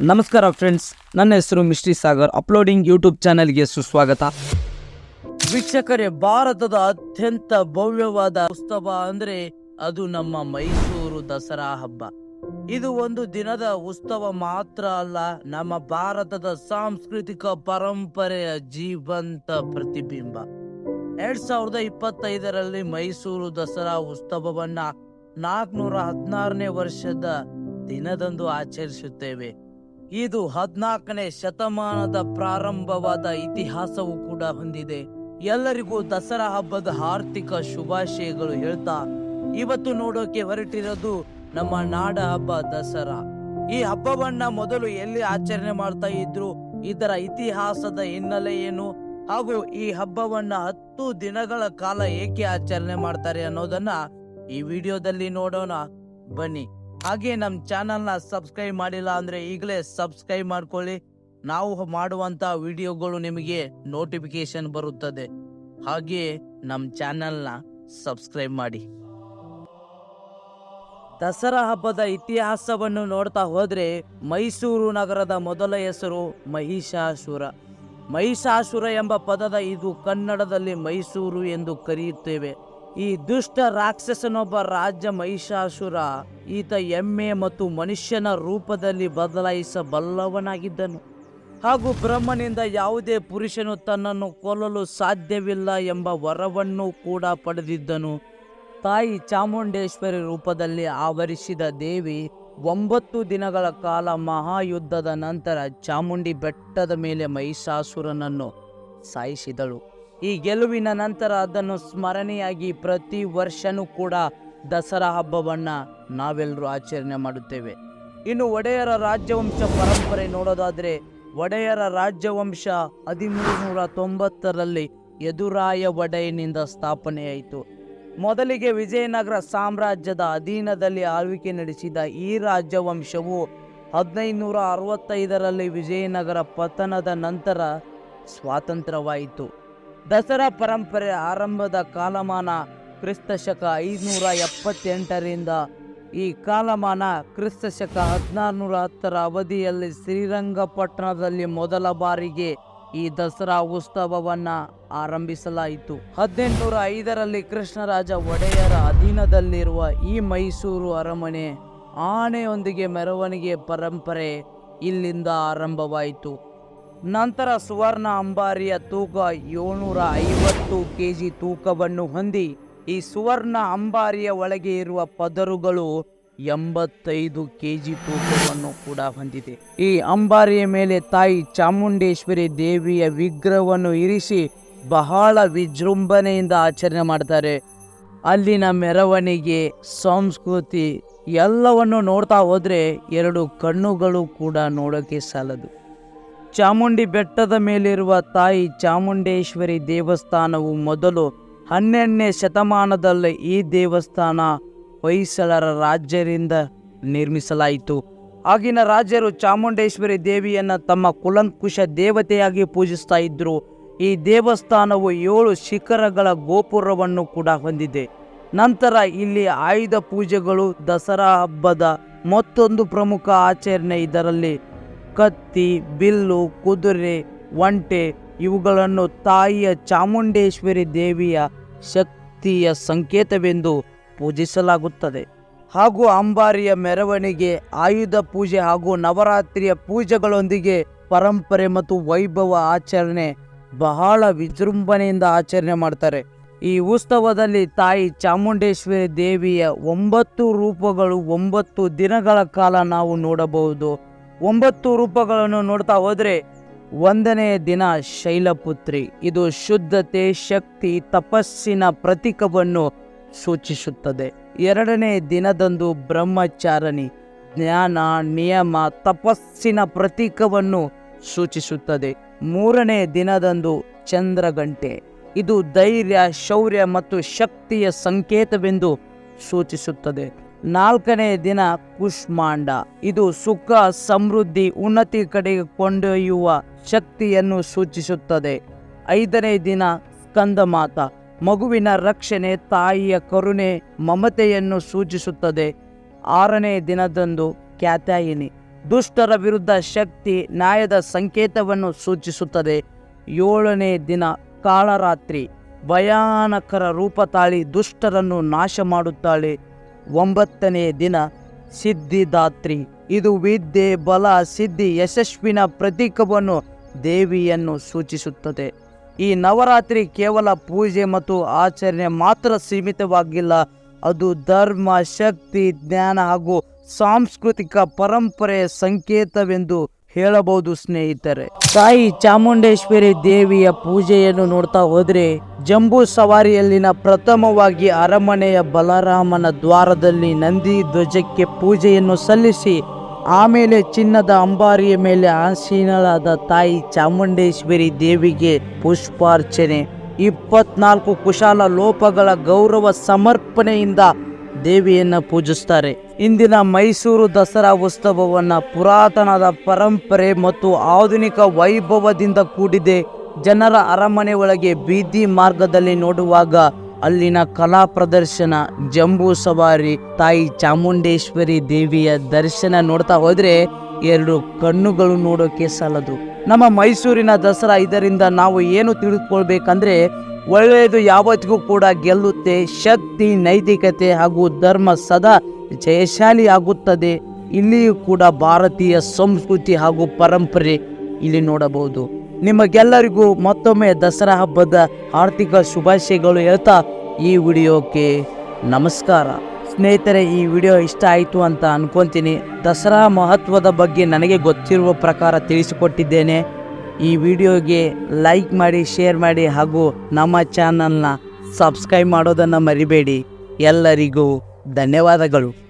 ನಮಸ್ಕಾರ ಫ್ರೆಂಡ್ಸ್ ನನ್ನ ಹೆಸರು ಮಿಸ್ಟ್ರಿ ಸಾಗರ್. ಅಪ್ಲೋಡಿಂಗ್ ಯೂಟ್ಯೂಬ್ ಚಾನೆಲ್ಗೆ ಸುಸ್ವಾಗತ. ವೀಕ್ಷಕರೇ, ಭಾರತದ ಅತ್ಯಂತ ಭವ್ಯವಾದ ಉತ್ಸವ ಅಂದ್ರೆ ಅದು ನಮ್ಮ ಮೈಸೂರು ದಸರಾ ಹಬ್ಬ. ಇದು ಒಂದು ದಿನದ ಉತ್ಸವ ಮಾತ್ರ ಅಲ್ಲ, ನಮ್ಮ ಭಾರತದ ಸಾಂಸ್ಕೃತಿಕ ಪರಂಪರೆಯ ಜೀವಂತ ಪ್ರತಿಬಿಂಬ. ಎರಡ್ ಸಾವಿರದ ಇಪ್ಪತ್ತೈದರಲ್ಲಿ ಮೈಸೂರು ದಸರಾ ಉತ್ಸವವನ್ನ ನಾಲ್ಕನೂರ ಹದಿನಾರನೇ ವರ್ಷದ ದಿನದಂದು ಆಚರಿಸುತ್ತೇವೆ. ಇದು ಹದಿನಾಲ್ಕನೇ ಶತಮಾನದ ಪ್ರಾರಂಭವಾದ ಇತಿಹಾಸವೂ ಕೂಡ ಹೊಂದಿದೆ. ಎಲ್ಲರಿಗೂ ದಸರಾ ಹಬ್ಬದ ಆರ್ಥಿಕ ಶುಭಾಶಯಗಳು ಹೇಳ್ತಾ, ಇವತ್ತು ನೋಡೋಕೆ ಹೊರಟಿರೋದು ನಮ್ಮ ನಾಡ ಹಬ್ಬ ದಸರಾ. ಈ ಹಬ್ಬವನ್ನ ಮೊದಲು ಎಲ್ಲಿ ಆಚರಣೆ ಮಾಡ್ತಾ ಇದ್ರು, ಇದರ ಇತಿಹಾಸದ ಹಿನ್ನೆಲೆ ಏನು, ಹಾಗೂ ಈ ಹಬ್ಬವನ್ನ ಹತ್ತು ದಿನಗಳ ಕಾಲ ಏಕೆ ಆಚರಣೆ ಮಾಡ್ತಾರೆ ಅನ್ನೋದನ್ನ ಈ ವಿಡಿಯೋದಲ್ಲಿ ನೋಡೋಣ. ಬನ್ನಿ. ಹಾಗೆ ನಮ್ಮ ಚಾನಲ್ನ ಸಬ್ಸ್ಕ್ರೈಬ್ ಮಾಡಿಲ್ಲ ಅಂದರೆ ಈಗಲೇ ಸಬ್ಸ್ಕ್ರೈಬ್ ಮಾಡ್ಕೊಳ್ಳಿ. ನಾವು ಮಾಡುವಂಥ ವಿಡಿಯೋಗಳು ನಿಮಗೆ ನೋಟಿಫಿಕೇಶನ್ ಬರುತ್ತದೆ. ಹಾಗೆಯೇ ನಮ್ಮ ಚಾನಲ್ನ ಸಬ್ಸ್ಕ್ರೈಬ್ ಮಾಡಿ. ದಸರಾ ಹಬ್ಬದ ಇತಿಹಾಸವನ್ನು ನೋಡ್ತಾ ಹೋದರೆ ಮೈಸೂರು ನಗರದ ಮೊದಲ ಹೆಸರು ಮಹಿಷಾಸುರ. ಮಹಿಷಾಸುರ ಎಂಬ ಪದದ ಇದು ಕನ್ನಡದಲ್ಲಿ ಮೈಸೂರು ಎಂದು ಕರೆಯುತ್ತೇವೆ. ಈ ದುಷ್ಟ ರಾಕ್ಷಸನೊಬ್ಬ ರಾಜ್ಯ ಮಹಿಷಾಸುರ, ಈತ ಎಮ್ಮೆ ಮತ್ತು ಮನುಷ್ಯನ ರೂಪದಲ್ಲಿ ಬದಲಾಯಿಸಬಲ್ಲವನಾಗಿದ್ದನು. ಹಾಗೂ ಬ್ರಹ್ಮನಿಂದ ಯಾವುದೇ ಪುರುಷನು ತನ್ನನ್ನು ಕೊಲ್ಲಲು ಸಾಧ್ಯವಿಲ್ಲ ಎಂಬ ವರವನ್ನು ಕೂಡ ಪಡೆದಿದ್ದನು. ತಾಯಿ ಚಾಮುಂಡೇಶ್ವರಿ ರೂಪದಲ್ಲಿ ಆವರಿಸಿದ ದೇವಿ ಒಂಬತ್ತು ದಿನಗಳ ಕಾಲ ಮಹಾಯುದ್ಧದ ನಂತರ ಚಾಮುಂಡಿ ಬೆಟ್ಟದ ಮೇಲೆ ಮಹಿಷಾಸುರನನ್ನು ಸಾಯಿಸಿದಳು. ಈ ಗೆಲುವಿನ ನಂತರ ಅದನ್ನು ಸ್ಮರಣೆಯಾಗಿ ಪ್ರತಿ ವರ್ಷನೂ ಕೂಡ ದಸರಾ ಹಬ್ಬವನ್ನು ನಾವೆಲ್ಲರೂ ಆಚರಣೆ ಮಾಡುತ್ತೇವೆ. ಇನ್ನು ಒಡೆಯರ ರಾಜ್ಯವಂಶ ಪರಂಪರೆ ನೋಡೋದಾದರೆ, ಒಡೆಯರ ರಾಜ್ಯವಂಶ ಹದಿಮೂರು ನೂರ ತೊಂಬತ್ತರಲ್ಲಿ ಯದುರಾಯ ಒಡೆಯನಿಂದ ಸ್ಥಾಪನೆಯಾಯಿತು. ಮೊದಲಿಗೆ ವಿಜಯನಗರ ಸಾಮ್ರಾಜ್ಯದ ಅಧೀನದಲ್ಲಿ ಆಳ್ವಿಕೆ ನಡೆಸಿದ ಈ ರಾಜ್ಯವಂಶವು ಹದಿನೈದುನೂರ ಅರವತ್ತೈದರಲ್ಲಿ ವಿಜಯನಗರ ಪತನದ ನಂತರ ಸ್ವಾತಂತ್ರ್ಯವಾಯಿತು. ದಸರಾ ಪರಂಪರೆ ಆರಂಭದ ಕಾಲಮಾನ ಕ್ರಿಸ್ತ ಶಕ ಐದುನೂರ ಎಪ್ಪತ್ತೆಂಟರಿಂದ. ಈ ಕಾಲಮಾನ ಕ್ರಿಸ್ತ ಶಕ ಹದಿನಾರುನೂರ ಹತ್ತರ ಅವಧಿಯಲ್ಲಿ ಶ್ರೀರಂಗಪಟ್ಟಣದಲ್ಲಿ ಮೊದಲ ಬಾರಿಗೆ ಈ ದಸರಾ ಉತ್ಸವವನ್ನ ಆರಂಭಿಸಲಾಯಿತು. ಹದಿನೆಂಟುನೂರ ಐದರಲ್ಲಿ ಕೃಷ್ಣರಾಜ ಒಡೆಯರ ಅಧೀನದಲ್ಲಿರುವ ಈ ಮೈಸೂರು ಅರಮನೆ ಆನೆಯೊಂದಿಗೆ ಮೆರವಣಿಗೆ ಪರಂಪರೆ ಇಲ್ಲಿಂದ ಆರಂಭವಾಯಿತು. ನಂತರ ಸುವರ್ಣ ಅಂಬಾರಿಯ ತೂಕ ಏಳ್ನೂರ ಐವತ್ತು ಕೆ ಜಿ ತೂಕವನ್ನು ಹೊಂದಿ, ಈ ಸುವರ್ಣ ಅಂಬಾರಿಯ ಒಳಗೆ ಇರುವ ಪದರುಗಳು ಎಂಬತ್ತೈದು ಕೆ ಜಿ ತೂಕವನ್ನು ಕೂಡ ಹೊಂದಿದೆ. ಈ ಅಂಬಾರಿಯ ಮೇಲೆ ತಾಯಿ ಚಾಮುಂಡೇಶ್ವರಿ ದೇವಿಯ ವಿಗ್ರಹವನ್ನು ಇರಿಸಿ ಬಹಳ ವಿಜೃಂಭಣೆಯಿಂದ ಆಚರಣೆ ಮಾಡ್ತಾರೆ. ಅಲ್ಲಿನ ಮೆರವಣಿಗೆ, ಸಂಸ್ಕೃತಿ ಎಲ್ಲವನ್ನು ನೋಡ್ತಾ ಹೋದರೆ ಎರಡು ಕಣ್ಣುಗಳು ಕೂಡ ನೋಡೋಕ್ಕೆ ಸಾಲದು. ಚಾಮುಂಡಿ ಬೆಟ್ಟದ ಮೇಲಿರುವ ತಾಯಿ ಚಾಮುಂಡೇಶ್ವರಿ ದೇವಸ್ಥಾನವು ಮೊದಲು ಹನ್ನೆರಡನೇ ಶತಮಾನದಲ್ಲಿ ಈ ದೇವಸ್ಥಾನ ಹೊಯ್ಸಳರ ರಾಜ್ಯರಿಂದ ನಿರ್ಮಿಸಲಾಯಿತು. ಆಗಿನ ರಾಜರು ಚಾಮುಂಡೇಶ್ವರಿ ದೇವಿಯನ್ನು ತಮ್ಮ ಕುಲಂಕುಶ ದೇವತೆಯಾಗಿ ಪೂಜಿಸ್ತಾ ಇದ್ದರು ಈ ದೇವಸ್ಥಾನವು ಏಳು ಶಿಖರಗಳ ಗೋಪುರವನ್ನು ಕೂಡ ಹೊಂದಿದೆ. ನಂತರ ಇಲ್ಲಿ ಆಯುಧ ಪೂಜೆಗಳು, ದಸರಾ ಹಬ್ಬದ ಮತ್ತೊಂದು ಪ್ರಮುಖ ಆಚರಣೆ ಇದರಲ್ಲಿ ಕತ್ತಿ, ಬಿಲ್ಲು, ಕುದುರೆ, ಒಂಟೆ ಇವುಗಳನ್ನು ತಾಯಿಯ ಚಾಮುಂಡೇಶ್ವರಿ ದೇವಿಯ ಶಕ್ತಿಯ ಸಂಕೇತವೆಂದು ಪೂಜಿಸಲಾಗುತ್ತದೆ. ಹಾಗೂ ಅಂಬಾರಿಯ ಮೆರವಣಿಗೆ, ಆಯುಧ ಪೂಜೆ ಹಾಗೂ ನವರಾತ್ರಿಯ ಪೂಜೆಗಳೊಂದಿಗೆ ಪರಂಪರೆ ಮತ್ತು ವೈಭವ ಆಚರಣೆ ಬಹಳ ವಿಜೃಂಭಣೆಯಿಂದ ಆಚರಣೆ ಮಾಡ್ತಾರೆ. ಈ ಉತ್ಸವದಲ್ಲಿ ತಾಯಿ ಚಾಮುಂಡೇಶ್ವರಿ ದೇವಿಯ ಒಂಬತ್ತು ರೂಪಗಳು ಒಂಬತ್ತು ದಿನಗಳ ಕಾಲ ನಾವು ನೋಡಬಹುದು. ಒಂಬತ್ತು ರೂಪಗಳನ್ನು ನೋಡ್ತಾ ಹೋದರೆ ಒಂದನೇ ದಿನ ಶೈಲಪುತ್ರಿ. ಇದು ಶುದ್ಧತೆ, ಶಕ್ತಿ, ತಪಸ್ಸಿನ ಪ್ರತೀಕವನ್ನು ಸೂಚಿಸುತ್ತದೆ. ಎರಡನೇ ದಿನದಂದು ಬ್ರಹ್ಮಚಾರಣಿ ಜ್ಞಾನ, ನಿಯಮ, ತಪಸ್ಸಿನ ಪ್ರತೀಕವನ್ನು ಸೂಚಿಸುತ್ತದೆ. ಮೂರನೇ ದಿನದಂದು ಚಂದ್ರಗಂಟೆ. ಇದು ಧೈರ್ಯ, ಶೌರ್ಯ ಮತ್ತು ಶಕ್ತಿಯ ಸಂಕೇತವೆಂದು ಸೂಚಿಸುತ್ತದೆ. ನಾಲ್ಕನೇ ದಿನ ಕುಷ್ಮಾಂಡ. ಇದು ಸುಖ, ಸಮೃದ್ಧಿ, ಉನ್ನತಿ ಕಡೆಗೆ ಕೊಂಡೊಯ್ಯುವ ಶಕ್ತಿಯನ್ನು ಸೂಚಿಸುತ್ತದೆ. ಐದನೇ ದಿನ ಸ್ಕಂದಮಾತ. ಮಗುವಿನ ರಕ್ಷಣೆ, ತಾಯಿಯ ಕರುಣೆ, ಮಮತೆಯನ್ನು ಸೂಚಿಸುತ್ತದೆ. ಆರನೇ ದಿನದಂದು ಕ್ಯಾತಾಯಿನಿ ದುಷ್ಟರ ವಿರುದ್ಧ ಶಕ್ತಿ, ನ್ಯಾಯದ ಸಂಕೇತವನ್ನು ಸೂಚಿಸುತ್ತದೆ. ಏಳನೇ ದಿನ ಕಾಳರಾತ್ರಿ. ಭಯಾನಕರ ರೂಪ ತಾಳಿ ದುಷ್ಟರನ್ನು ನಾಶ ಮಾಡುತ್ತಾಳೆ ಒಂಬತ್ತನೇ ದಿನ ಸಿದ್ಧಿದಾತ್ರಿ. ಇದು ವಿದ್ಯೆ, ಬಲ, ಸಿದ್ಧಿ, ಯಶಸ್ವಿನ ಪ್ರತೀಕವನ್ನು ದೇವಿಯನ್ನು ಸೂಚಿಸುತ್ತದೆ. ಈ ನವರಾತ್ರಿ ಕೇವಲ ಪೂಜೆ ಮತ್ತು ಆಚರಣೆ ಮಾತ್ರ ಸೀಮಿತವಾಗಿಲ್ಲ. ಅದು ಧರ್ಮ, ಶಕ್ತಿ, ಜ್ಞಾನ ಹಾಗೂ ಸಾಂಸ್ಕೃತಿಕ ಪರಂಪರೆಯ ಸಂಕೇತವೆಂದು ಹೇಳಬಹುದು ಸ್ನೇಹಿತರೆ. ತಾಯಿ ಚಾಮುಂಡೇಶ್ವರಿ ದೇವಿಯ ಪೂಜೆಯನ್ನು ನೋಡ್ತಾ ಹೋದ್ರೆ ಜಂಬೂ ಸವಾರಿಯಲ್ಲಿನ ಪ್ರಥಮವಾಗಿ ಅರಮನೆಯ ಬಲರಾಮನ ದ್ವಾರದಲ್ಲಿ ನಂದಿ ಧ್ವಜಕ್ಕೆ ಪೂಜೆಯನ್ನು ಸಲ್ಲಿಸಿ, ಆಮೇಲೆ ಚಿನ್ನದ ಅಂಬಾರಿಯ ಮೇಲೆ ಆಸೀನಳಾದ ತಾಯಿ ಚಾಮುಂಡೇಶ್ವರಿ ದೇವಿಗೆ ಪುಷ್ಪಾರ್ಚನೆ. ಇಪ್ಪತ್ನಾಲ್ಕು ಕುಶಾಲ ಲೋಪಗಳ ಗೌರವ ಸಮರ್ಪಣೆಯಿಂದ ದೇವಿಯನ್ನು ಪೂಜಿಸ್ತಾರೆ. ಇಂದಿನ ಮೈಸೂರು ದಸರಾ ಉತ್ಸವವನ್ನು ಪುರಾತನದ ಪರಂಪರೆ ಮತ್ತು ಆಧುನಿಕ ವೈಭವದಿಂದ ಕೂಡಿದೆ. ಜನರ ಅರಮನೆ ಒಳಗೆ ಬೀದಿ ಮಾರ್ಗದಲ್ಲಿ ನೋಡುವಾಗ ಅಲ್ಲಿನ ಕಲಾ ಪ್ರದರ್ಶನ, ಜಂಬೂ ಸವಾರಿ, ತಾಯಿ ಚಾಮುಂಡೇಶ್ವರಿ ದೇವಿಯ ದರ್ಶನ ನೋಡ್ತಾ ಹೋದ್ರೆ ಎರಡು ಕಣ್ಣುಗಳು ನೋಡೋಕೆ ಸಾಲದು. ನಮ್ಮ ಮೈಸೂರಿನ ದಸರಾ ಇದರಿಂದ ನಾವು ಏನು ತಿಳಿದುಕೊಳ್ಬೇಕಂದ್ರೆ ಒಳ್ಳೆಯದು ಯಾವತ್ತಿಗೂ ಕೂಡ ಗೆಲ್ಲುತ್ತೆ. ಶಕ್ತಿ, ನೈತಿಕತೆ ಹಾಗೂ ಧರ್ಮ ಸದಾ ಜಯಶಾಲಿ ಆಗುತ್ತದೆ ಇಲ್ಲಿಯೂ ಕೂಡ ಭಾರತೀಯ ಸಂಸ್ಕೃತಿ ಹಾಗೂ ಪರಂಪರೆ ಇಲ್ಲಿ ನೋಡಬಹುದು. ನಿಮಗೆಲ್ಲರಿಗೂ ಮತ್ತೊಮ್ಮೆ ದಸರಾ ಹಬ್ಬದ ಆರ್ಥಿಕ ಶುಭಾಶಯಗಳು ಹೇಳ್ತಾ ಈ ವಿಡಿಯೋಕ್ಕೆ ನಮಸ್ಕಾರ. ಸ್ನೇಹಿತರೆ, ಈ ವಿಡಿಯೋ ಇಷ್ಟ ಆಯಿತು ಅಂತ ಅನ್ಕೊಂತೀನಿ. ದಸರಾ ಮಹತ್ವದ ಬಗ್ಗೆ ನನಗೆ ಗೊತ್ತಿರುವ ಪ್ರಕಾರ ತಿಳಿಸಿಕೊಟ್ಟಿದ್ದೇನೆ. ಈ ವಿಡಿಯೋಗೆ ಲೈಕ್ ಮಾಡಿ ಶೇರ್ ಮಾಡಿ ಹಾಗೂ ನಮ್ಮ ಚಾನಲ್ನ ಸಬ್ಸ್ಕ್ರೈಬ್ ಮಾಡೋದನ್ನು ಮರಿಬೇಡಿ. ಎಲ್ಲರಿಗೂ ಧನ್ಯವಾದಗಳು.